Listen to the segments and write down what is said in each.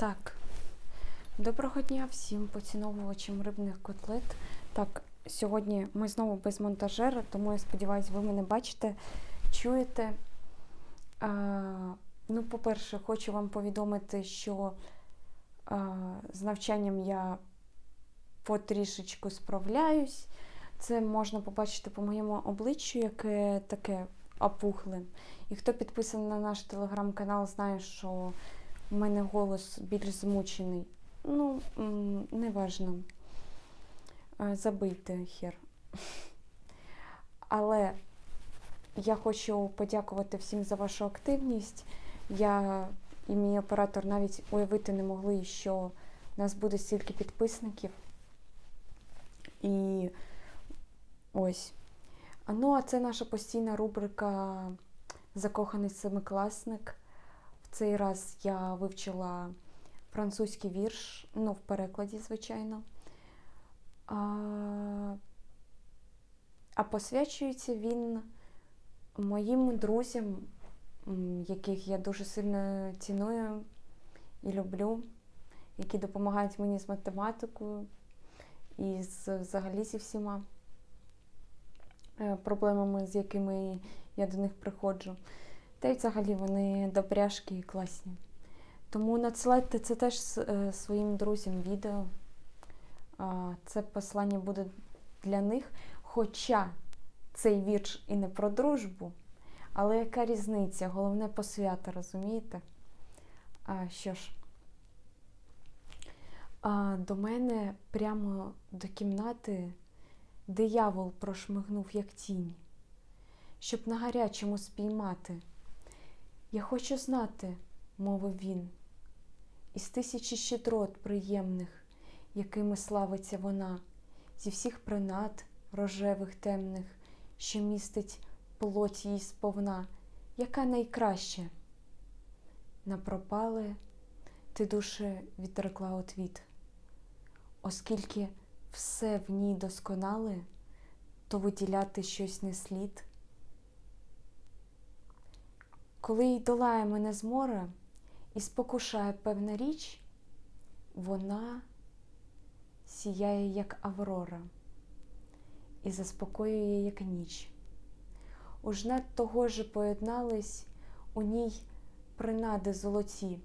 Так, доброго дня всім поціновувачам рибних котлет. Так, сьогодні ми знову без монтажера, тому я сподіваюся, ви мене бачите, чуєте. А, ну, по-перше, хочу вам повідомити, що а, з навчанням я потрішечку справляюсь. Це можна побачити по моєму обличчю, яке таке опухле. І хто підписаний на наш телеграм-канал, знає, що у мене голос більш змучений. Ну, м, неважно. Забийте хер. Але я хочу подякувати всім за вашу активність. Я і мій оператор навіть уявити не могли, що у нас буде стільки підписників. І ось. Ну, а це наша постійна рубрика Закоханий семикласник. Цей раз я вивчила французький вірш, ну, в перекладі, звичайно. А, а посвячується він моїм друзям, яких я дуже сильно ціную і люблю, які допомагають мені з математикою і з, взагалі зі всіма е, проблемами, з якими я до них приходжу. Та й взагалі вони добряшки і класні. Тому надсилайте це теж е, своїм друзям відео. Це послання буде для них. Хоча цей вірш і не про дружбу, але яка різниця? Головне посвята, розумієте? А, що ж, а, до мене прямо до кімнати диявол прошмигнув, як тінь, щоб на гарячому спіймати. Я хочу знати, мовив він, із тисячі щедрот приємних, якими славиться вона, зі всіх принад рожевих темних, що містить плоть її сповна, яка найкраща. Напропале ти душе відрекла отвіт, оскільки все в ній досконале, то виділяти щось не слід. Коли й долає мене змора і спокушає певна річ, вона сіяє, як аврора, і заспокоює, як ніч. Уж над того же поєднались у ній принади золоті,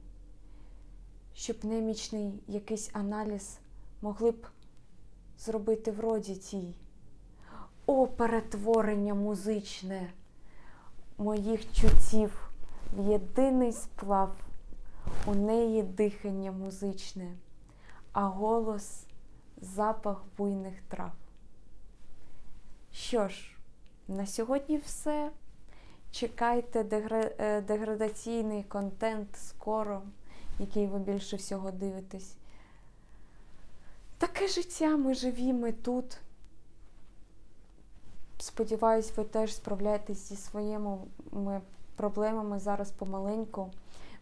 щоб немічний якийсь аналіз могли б зробити вроді тій. О, перетворення музичне! моїх чуттів в єдиний сплав, у неї дихання музичне, а голос запах буйних трав. Що ж, на сьогодні все. Чекайте е, деградаційний контент скоро, який ви більше всього дивитесь. Таке життя, ми живі, ми тут. Сподіваюсь, ви теж справляєтесь зі своїми проблемами зараз помаленьку.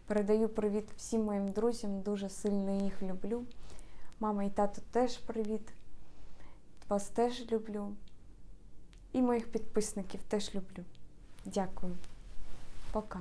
Передаю привіт всім моїм друзям, дуже сильно їх люблю. Мама і тато теж привіт. Вас теж люблю. І моїх підписників теж люблю. Дякую. Пока.